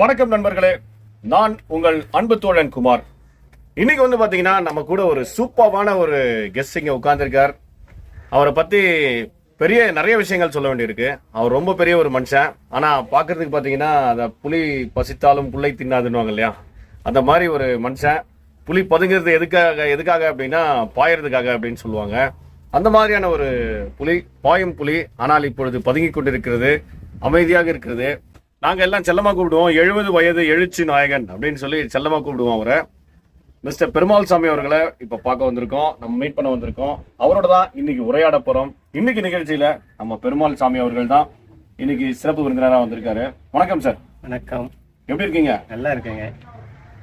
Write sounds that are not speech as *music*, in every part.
வணக்கம் நண்பர்களே. நான் உங்கள் அன்பு தோழன் குமார். இன்னைக்கு வந்து பாத்தீங்கன்னா நம்ம கூட ஒரு சூப்பரான ஒரு கெஸ்ட் இங்க உட்காந்துருக்கார் அவரை பத்தி பெரிய நிறைய விஷயங்கள் சொல்ல வேண்டியிருக்கு. அவர் ரொம்ப பெரிய ஒரு மனுஷன். ஆனா பாக்குறதுக்கு பாத்தீங்கன்னா அந்த புலி பசித்தாலும் புள்ளை தின்னாதுன்னுவாங்க இல்லையா? அந்த மாதிரி ஒரு மனுஷன். புலி பதுங்கிறது எதுக்காக எதுக்காக அப்படின்னா பாயறதுக்காக அப்படின்னு சொல்லுவாங்க. அந்த மாதிரியான ஒரு புலி பாயும் புலி ஆனால் இப்பொழுது பதுங்கி கொண்டிருக்கிறது அமைதியாக இருக்கிறது. நாங்க எல்லாம் செல்லமா கூப்பிடுவோம். எழுபது வயது எழுச்சி நாயகன் அப்படின்னு சொல்லி செல்லமா கூப்பிடுவோம் அவரை. மிஸ்டர் பெருமாள் சாமி அவர்களை இப்ப பார்க்க வந்திருக்கோம். நம்ம மீட் பண்ண வந்திருக்கோம். அவரோட தான் இன்னைக்கு உரையாட போறோம். இன்னைக்கு நிகழ்ச்சியில நம்ம பெருமாள் சாமி அவர்கள் தான் இன்னைக்கு சிறப்பு விருந்தினராக வந்திருக்காரு. வணக்கம் சார் வணக்கம். எப்படி இருக்கீங்க? நல்லா இருக்கேங்க.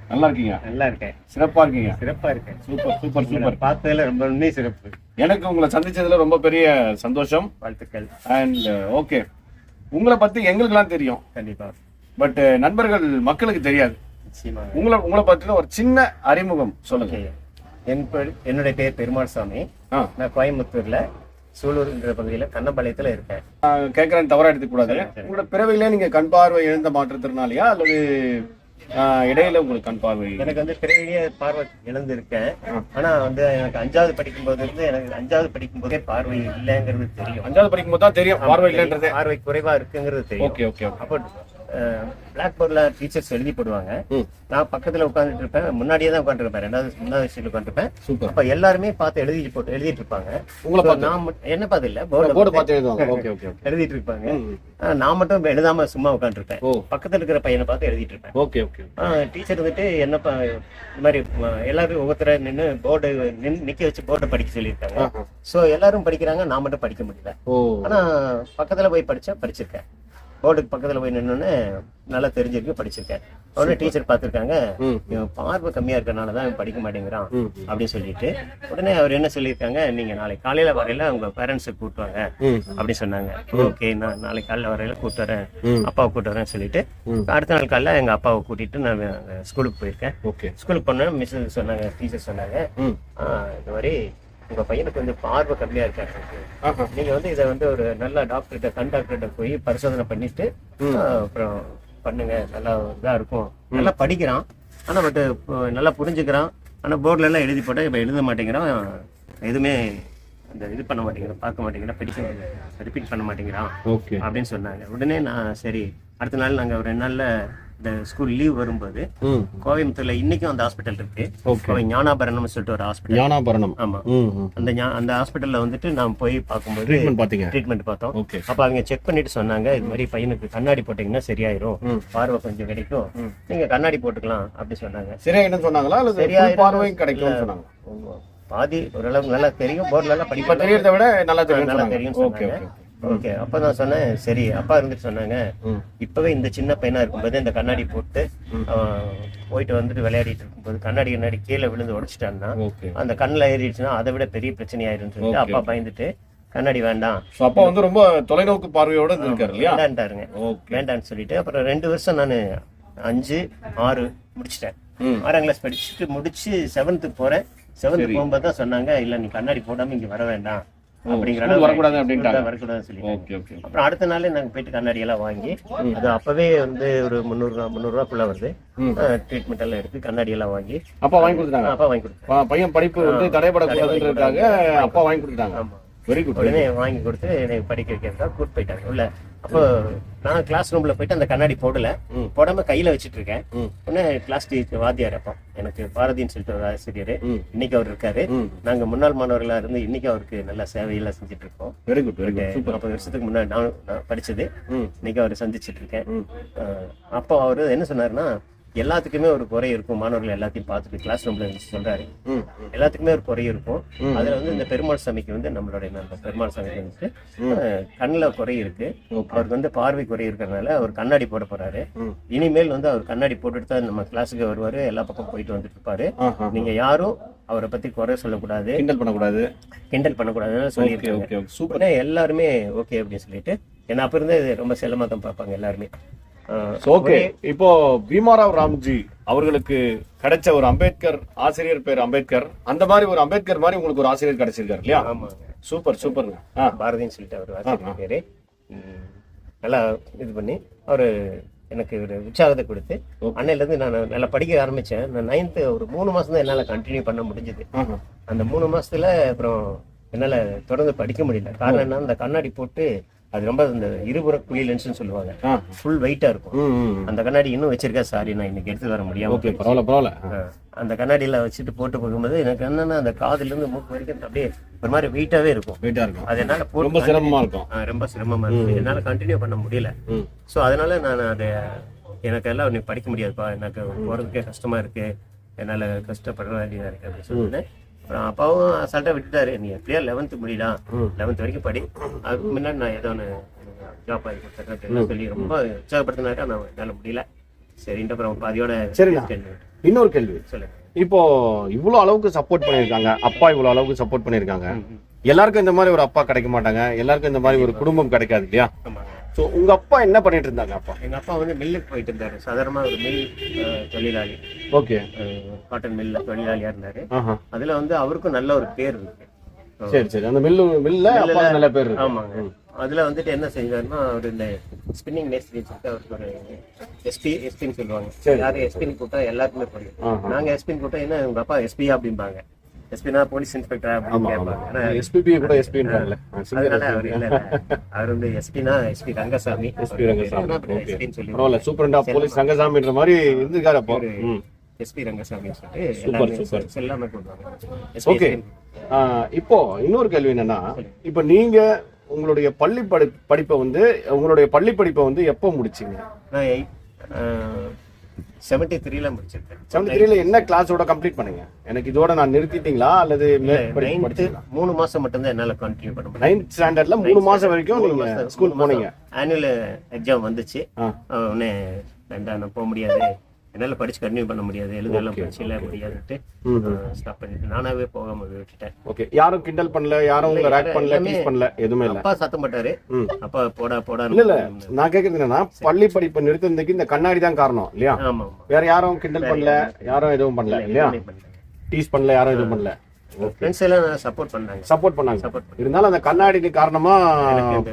நல்லா இருக்கீங்க? நல்லா இருக்கேன். சிறப்பா இருக்கீங்க? சிறப்பா இருக்கேன். Super super super. பார்த்ததுல ரொம்ப உண்மை சிறப்பு. எனக்கு உங்களை சந்திச்சதுல ரொம்ப பெரிய சந்தோஷம். வாழ்த்துக்கள். அண்ட் ஓகே உங்களை பத்தி எங்களுக்கெல்லாம் தெரியும். கண்டிப்பா. பட் நண்பர்கள் மக்களுக்கு தெரியாது. உங்களை உங்களை பத்தின ஒரு சின்ன அறிமுகம் சொல்லுங்க. என் பேர் என்னுடைய பேர் பெருமாள் சாமி நான் கோயம்புத்தூர்ல சூலூர்ன்ற பகுதியில கண்ணம்பாளையத்துல இருக்கேன். கேட்கறேன் தவறா எடுத்துக்க கூடாது. சரி, சரி. உங்களோட பிறவிலே நீங்க கண் பார்வை இழந்த மாற்றுத்திறனாலியா அல்லது இடையில உங்களுக்கு கண் பார்வை எனக்கு வந்து பிறவிலேயே பார்வை இழந்திருக்கேன். ஆனா வந்து எனக்கு அஞ்சாவது படிக்கும் போது இருந்து எனக்கு அஞ்சாவது படிக்கும் போதே பார்வை இல்லைங்கிறது தெரியும். அஞ்சாவது படிக்கும் போது தான் தெரியும் பார்வை இல்லைன்றது. பார்வை குறைவா இருக்குங்கிறது தெரியும். Okay okay okay. அப்போ பிளாக் போர்ட்ல டீச்சர்ஸ் எழுதி போடுவாங்க. நான் பக்கத்துல உட்காந்துட்டு இருப்பேன் முன்னாடியே தான் உட்காந்துருப்பேன் ரெண்டாவது மூணாவது சீட்ல உட்காந்துருப்பேன் சூப்பர். அப்ப எல்லாருமே பார்த்து எழுதி போட்டு எழுதிட்டு இருப்பாங்க உங்களை நான் என்ன பார்த்து இல்ல போர்டு பார்த்து எழுதுவாங்க. *laughs* Okay okay okay. எழுதிட்டு இருப்பாங்க நான் மட்டும் எழுதாம சும்மா உட்காந்துருப்பேன் பக்கத்துல இருக்கிற பையனை பார்த்து எழுதிட்டு இருப்பேன் ஓகே ஓகே. டீச்சர் வந்துட்டு என்னப்பா இந்த மாதிரி எல்லாரும் ஒவ்வொருத்தர நின்று போர்டு நிக்க வச்சு போர்டை படிக்க சொல்லியிருக்காங்க. சோ எல்லாரும் படிக்கிறாங்க. நான் மட்டும் படிக்க முடியல. ஆனா பக்கத்துல போய் படிச்சா படிச்சிருக்கேன். போர்டுக்கு பக்கத்துல போய் நின்னோன்னு நல்லா தெரிஞ்சிருக்கு படிச்சிருக்கேன். உடனே டீச்சர் பார்த்திருக்காங்க இவன் பார்வை கம்மியா இருக்கறனால தான் இவன் படிக்க மாட்டேங்கிறான் அப்படின்னு சொல்லிட்டு உடனே அவர் என்ன சொல்லியிருக்காங்க நீங்க நாளைக்கு காலையில வரையில உங்க பேரண்ட்ஸை கூட்டு வாங்க ம். அப்படி சொன்னாங்க. ஓகே நான் நாளைக்கு காலையில வரையில கூட்டு வரேன். அப்பாவை கூட்டு வரேன் சொல்லிட்டு. அடுத்த நாள் காலையில எங்க அப்பாவை கூட்டிட்டு நான் ஸ்கூலுக்கு போயிருக்கேன். ஓகே ஸ்கூலுக்கு போனேன் மிஸ் சொன்னாங்க டீச்சர் சொன்னாங்க ம். "ஆ, இந்த மாதிரி உங்க பையனுக்கு வந்து பார்வை கம்மியா இருக்காரு ஆஹா. நீங்க வந்து இதை வந்து ஒரு நல்ல டாக்டர்கிட்ட கண் டாக்டர்கிட்ட போய் பரிசோதனை பண்ணிட்டு அப்புறம் பண்ணுங்க. நல்லா இதா இருக்கும். நல்லா படிக்கிறான். ஆனா பட் நல்லா புரிஞ்சுக்கிறான். ஆனா போர்டுல எல்லாம் எழுதி போட்டா இப்ப எழுத மாட்டேங்கிறான். எதுவுமே அந்த இது பண்ண மாட்டேங்கிறான் பார்க்க மாட்டேங்கிறான் படிக்க ரிப்பீட் பண்ண மாட்டேங்கிறான் ஓகே. அப்படின்னு சொன்னாங்க. உடனே நான் சரி அடுத்த நாள் நாங்க ஒரு ரெண்டு நாள்ல இந்த ஸ்கூல் லீவ் வரும்போது கோயம்புத்தூர்ல இன்னைக்கும் அந்த ஹாஸ்பிட்டல் இருக்கு. கோவை ஞானாபரணம்னு சொல்லிட்டு ஒரு ஹாஸ்பிட்டல் ஞானாபரணம். ஆமா. அந்த அந்த ஹாஸ்பிட்டல்ல வந்துட்டு நான் போய் பார்க்கும்போது ட்ரீட்மெண்ட் பாத்தீங்க ட்ரீட்மெண்ட் பார்த்தோம். அப்ப அவங்க செக் பண்ணிட்டு சொன்னாங்க இது மாதிரி பையனுக்கு கண்ணாடி போட்டீங்கன்னா சரியாயிரும். பார்வை கொஞ்சம் கிடைக்கும். நீங்க கண்ணாடி போட்டுக்கலாம் அப்படி சொன்னாங்க. சரியா சொன்னாங்களா? அல்லது சரியாயிரும். பார்வையும் கிடைக்கும்னு சொன்னாங்க பாதி ஓரளவுக்கு நல்லா தெரியும் போர்டுல எல்லாம் படிப்பா தெரியறத விட நல்லா தெரியும் நல்லா. தெரியும் ஓகே ஓகே அப்ப நான் சொன்னேன் சரி அப்பா இருந்துட்டு சொன்னாங்க. இப்பவே இந்த சின்ன பையனா இருக்கும்போது இந்த கண்ணாடி போட்டு போயிட்டு வந்துட்டு விளையாடிட்டு இருக்கும்போது கண்ணாடி கண்ணாடி கீழே விழுந்து உடைச்சிட்டான்னா அந்த கண்ணில் ஏறிடுச்சுன்னா அதை விட பெரிய பிரச்சனை ஆயிரும் சொல்லிட்டு. அப்பா பயந்துட்டு கண்ணாடி வேண்டாம். அப்பா வந்து ரொம்ப தொலைநோக்கு பார்வையோட இருந்திருக்காரு இல்லையா? வேண்டான்ட்டாருங்க. வேண்டான்னு சொல்லிட்டு அப்புறம் ரெண்டு வருஷம் நான் அஞ்சு ஆறு முடிச்சிட்டேன். ஆறாம் கிளாஸ் படிச்சுட்டு முடிச்சு செவன்த்துக்கு போறேன். செவன்த் போகும்போது தான் சொன்னாங்க இல்ல நீ கண்ணாடி போடாம இங்க வர வேண்டாம். அப்படிங்கிற வரக்கூடாது அப்படின்ட்டாங்க. வரக்கூடாதுன்னு சொல்லி ஓகே ஓகே அப்புறம் அடுத்த நாள் நாங்க போயிட்டு கண்ணாடி எல்லாம் வாங்கி அது அப்பவே வந்து ஒரு முந்நூறு ரூபா முந்நூறு ரூபாக்குள்ள வருது. ட்ரீட்மெண்ட் எல்லாம் எடுத்து கண்ணாடி எல்லாம் வாங்கி அப்பா வாங்கி கொடுத்தாங்க அப்பா வாங்கி கொடுத்தேன் ப- பையன் படிப்பு வந்து தடைபடக்கூடாதுன்றதுக்காக அப்பா வாங்கி கொடுத்தாங்க வெரி குட் உடனே வாங்கி கொடுத்து எனக்கு படிக்க வைக்கிறதா கூட்டு போயிட்டாங்க. உள்ள அப்போ நான் கிளாஸ் ரூம்ல போயிட்டு அந்த கண்ணாடி போடல. போடாம கையில வச்சிட்டு இருக்கேன் உடனே கிளாஸ் டீச்சர் வாத்தியார் அப்போ எனக்கு பாரதின்னு சொல்லிட்டு ஒரு ஆசிரியர். இன்னைக்கு அவர் இருக்காரு. நாங்க முன்னாள் மாணவர்களா இருந்து இன்னைக்கு அவருக்கு நல்ல சேவையெல்லாம் செஞ்சுட்டு இருக்கோம் வெரி குட் நாற்பது வருஷத்துக்கு முன்னாடி நான் படிச்சது. இன்னைக்கு அவர் சந்திச்சிட்டு இருக்கேன் அப்போ அவரு என்ன சொன்னாருன்னா எல்லாத்துக்குமே ஒரு குறை இருக்கும். மாணவர்கள் எல்லாத்தையும் பார்த்துட்டு கிளாஸ் ரூம்ல சொல்றாரு. எல்லாத்துக்குமே ஒரு குறை இருக்கும். அதுல வந்து இந்த பெருமாள் சாமிக்கு வந்து நம்மளுடைய பெருமாள் சாமிக்கு வந்துட்டு கண்ணுல குறை இருக்கு. அவருக்கு வந்து பார்வை குறை இருக்கிறதுனால அவர் கண்ணாடி போட போறாரு. இனிமேல் வந்து அவர் கண்ணாடி போட்டுட்டு தான் நம்ம கிளாஸுக்கு வருவாரு. எல்லா பக்கம் போயிட்டு வந்துட்டு இருப்பாரு. நீங்க யாரும் அவரை பத்தி குறை சொல்லக்கூடாது. கிண்டல் பண்ணக்கூடாது. கிண்டல் பண்ணக்கூடாதுன்னு சொல்லியிருக்காங்க. Okay okay. சூப்பர். உடனே எல்லாருமே ஓகே அப்படின்னு சொல்லிட்டு என்ன அப்ப இருந்தே ரொம்ப செல்லமா தான் பார்ப்பாங்க எல்லாருமே. ஓகே இப்போ பீமாராவ் ராம்ஜி அவர்களுக்கு கிடைச்ச ஒரு அம்பேத்கர் ஆசிரியர் பேர் அம்பேத்கர் அந்த மாதிரி ஒரு அம்பேத்கர் மாதிரி உங்களுக்கு ஒரு ஆசிரியர் கிடைச்சிருக்காரு இல்லையா? சூப்பர் சூப்பருங்க பாரதின்னு சொல்லிட்டு அவர் ஆசிரியர் பேரு. நல்லா இது பண்ணி அவரு எனக்கு ஒரு உற்சாகத்தை கொடுத்து அன்னையிலேருந்து நான் நல்லா படிக்க ஆரம்பிச்சேன். நான் நைன்த்து ஒரு மூணு மாசம் தான் என்னால் கண்டினியூ பண்ண முடிஞ்சது. அந்த மூணு மாசத்துல அப்புறம் என்னால் தொடர்ந்து படிக்க முடியல. காரணம் என்ன அந்த கண்ணாடி போட்டு அது ரொம்ப இந்த இருபுற குழி லென்ஸ்னு சொல்லுவாங்க. ஃபுல் வெயிட்டா இருக்கும். அந்த கண்ணாடி இன்னும் வச்சிருக்கேன் சாரி நான் இன்னைக்கு எடுத்து வர முடியாம ஓகே பரவாயில்ல பரவாயில்ல. அந்த கண்ணாடியில வச்சுட்டு போட்டு போகும்போது எனக்கு என்னன்னா அந்த காதுல இருந்து மூக்கு வரைக்கும் அப்படியே ஒரு மாதிரி வெயிட்டாவே இருக்கும். வெயிட்டா இருக்கும். அது என்னால ரொம்ப சிரமமா இருக்கும். ரொம்ப சிரமமா இருக்கு என்னால கண்டினியூ பண்ண முடியல. ஸோ அதனால நான் அதை எனக்கு எல்லாம் நீ படிக்க முடியாதுப்பா. எனக்கு போறதுக்கே கஷ்டமா இருக்கு. என்னால கஷ்டப்பட வேண்டியதா இருக்கு அப்படின்னு சொன்னேன் அப்புறம் அப்பாவும் அசால்ட்டா விட்டுட்டாரு. நீ எப்படியா லெவன்த் முடிடா? லெவன்த் வரைக்கும் படி. அதுக்கு முன்னாடி நான் ஏதோ ஒன்று ஜாப் ஆகி கொடுத்துறேன் சொல்லி ரொம்ப உற்சாகப்படுத்தினாரு. ஆனால் என்னால முடியல. சரின்ட்டு அப்புறம் பாதியோட discontinue. இன்னொரு கேள்வி. சொல்லுங்க. இப்போ இவ்வளவு அளவுக்கு சப்போர்ட் பண்ணிருக்காங்க அப்பா இவ்வளவு அளவுக்கு சப்போர்ட் பண்ணிருக்காங்க எல்லாருக்கும் இந்த மாதிரி ஒரு அப்பா கிடைக்க மாட்டாங்க. எல்லாருக்கும் இந்த மாதிரி ஒரு குடும்பம் கிடைக்காது இல்லையா? சோ உங்க அப்பா என்ன பண்ணிட்டு இருந்தாங்க அப்பா? எங்க அப்பா வந்து மில்லுக்கு போயிட்டு இருந்தாரு. சாதாரணமா ஒரு மில் தொழிலாளி. ஓகே. காட்டன் மில்ல தொழிலாளியா இருந்தாரு. அதுல வந்து அவருக்கும் நல்ல ஒரு பேர் இருக்கு. சரி சரி. அந்த மில்லு மில்ல அப்பா நல்ல பேர் ஆமாங்க. அதுல வந்துட்டு என்ன செஞ்சாருன்னா அவர் இந்த ஸ்பின்னிங் மேஸ்திரி சொல்லிட்டு அவருக்கு ஒரு எஸ்பி எஸ்பின்னு சொல்லுவாங்க. யாரும் எஸ்பின்னு கூப்பிட்டா எல்லாருக்குமே புரியும். ஆஹா. நாங்க எஸ்பின்னு கூப்பிட்டா என்ன உங்க அப்பா எஸ்பி அப்படிம்பாங்க. எஸ்பினா போலீஸ் இன்ஸ்பெக்டர் அப்படின்னு கேட்பாங்க. எஸ்பிபி கூட எஸ்பின்றாங்கல்ல அதனால அவர் இல்ல. அவர் வந்து எஸ்பினா எஸ்பி ரங்கசாமி. எஸ்பி ரங்கசாமி. எஸ்பின்னு சொல்லி பரவாயில்ல சூப்பரண்டா போலீஸ் ரங்கசாமின்ற மாதிரி இருந்திருக்காரு அப்போ. எஸ்பி ரங்கசாமி சொல்லிட்டு எல்லாருமே சூப்பர். செல்லாம கூப்பிடுவாங்க ஓகே. இப்போ இன்னொரு கேள்வி என்னன்னா இப்போ நீங்க உங்களுடைய பள்ளி படி படிப்பை வந்து உங்களுடைய பள்ளி படிப்பை வந்து எப்போ முடிச்சீங்க? நான் செவன்டி த்ரீல முடிச்சிருக்கேன். செவன்டி த்ரீல என்ன கிளாஸோட கம்ப்ளீட் பண்ணீங்க? எனக்கு இதோட நான் நிறுத்திட்டீங்களா? அல்லது மூணு மாசம் மட்டும்தான் என்னால கண்டினியூ பண்ண முடியும். நைன்த் ஸ்டாண்டர்ட்ல மூணு மாசம் வரைக்கும் நீங்க ஸ்கூல் போனீங்க. ஆனுவல் எக்ஸாம் வந்துச்சு. உடனே வேண்டாம் நான் போக முடியாது. என்னால படிச்சு கண்டினியூ பண்ண முடியாது. எழுதெல்லாம் படிச்சுல முடியாதுன்ட்டு ஸ்டாப் பண்ணிட்டு நானாவே போகாம விட்டுட்டேன். ஓகே யாரும் கிண்டல் பண்ணல யாரும் உங்களை ரேக் பண்ணல எல்லாமே- டீஸ் பண்ணல எதுவுமே இல்ல. அப்பா சத்தம் போட்டாரு. அப்பா போடா போடா. இல்ல இல்ல. நான் கேக்குறது என்னன்னா பள்ளி படிப்பை நிறுத்தினதுக்கு இந்த கண்ணாடி தான் காரணம் இல்லையா? வேற யாரும் கிண்டல் பண்ணல யாரும் எதுவும் பண்ணல இல்லையா? டீஸ் பண்ணல. யாரும் எதுவும் பண்ணல. ஃப்ரெண்ட்ஸ் எல்லாம் சப்போர்ட் பண்ணாங்க. சப்போர்ட் பண்ணாங்க. சப்போர்ட் இருந்தாலும் அந்த கண்ணாடி காரணமா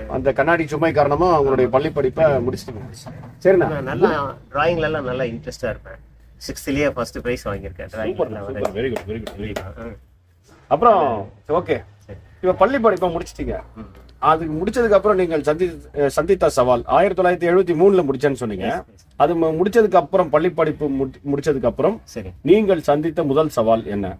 அந்த கண்ணாடி சுமை காரணமா உங்களுடைய பள்ளி படிப்பை முடிச்சிட்டீங்க சரிண்ணா? நான் நல்லா டிராயிங்ல எல்லாம் நல்லா இன்ட்ரெஸ்டா இருப்பேன். சிக்ஸ்த்லயே ஃபர்ஸ்ட் பிரைஸ் வாங்கியிருக்கேன். டிராயிங்ல very good very good very good அப்புறம் ஓகே இப்ப பள்ளி படிப்பை முடிச்சிட்டீங்க. அது முடிச்சதுக்கு அப்புறம் நீங்கள் சந்தி சந்தித்த சவால். ஆயிரத்தி தொள்ளாயிரத்தி எழுபத்தி மூணுல முடிச்சேன்னு சொன்னீங்க. அது முடிச்சதுக்கு அப்புறம் பள்ளி படிப்பு முடி- முடிச்சதுக்கு அப்புறம் சரி. நீங்கள் சந்தித்த முதல் சவால் என்ன?